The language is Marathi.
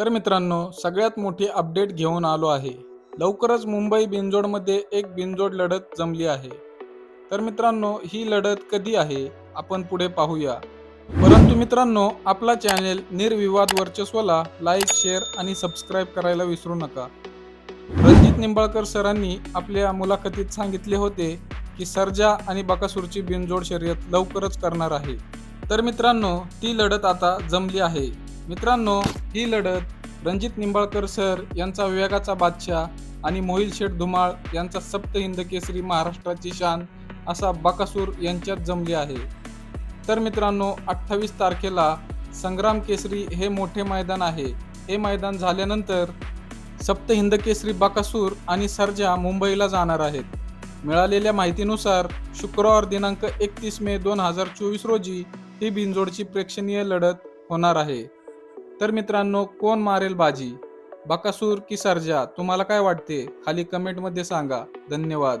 तर मित्रांनो सगळ्यात मोठी अपडेट घेऊन आलो आहे. लवकरच मुंबई बिनजोडमध्ये एक बिनजोड लढत जमली आहे. तर मित्रांनो ही लढत कधी आहे? आपण पुढे पाहूया. परंतु मित्रांनो आपला चॅनेल निर्विवाद वर्चस्वला लाईक शेअर आणि सबस्क्राईब करायला विसरू नका. रणजित निंबाळकर सरांनी आपल्या मुलाखतीत सांगितले होते की सर्जा आणि बकासूरची बिनजोड शर्यत लवकरच करणार आहे. तर मित्रांनो ती लढत आता जमली आहे. मित्रांनो ही लढत रणजित निंबाळकर सर यांचा विवेगाचा बादशाह आणि मोहिल शेठ धुमाळ यांचा सप्त हिंद केसरी महाराष्ट्राची शान असा बकासूर यांच्यात जमली आहे. तर मित्रांनो अठ्ठावीस तारखेला संग्राम केसरी हे मोठे मैदान आहे. हे मैदान झाल्यानंतर सप्त हिंद केसरी बकासूर आणि सर्जा मुंबईला जाणार आहेत. मिळालेल्या माहितीनुसार शुक्रवार दिनांक एकतीस मे दोन हजार चोवीस रोजी ही बिनजोडची प्रेक्षणीय लढत होणार आहे. तर मित्रांनो कोण मारेल बाजी? बकासूर की सर्जा? तुम्हाला काय वाटते? खाली कमेंटमध्ये सांगा. धन्यवाद.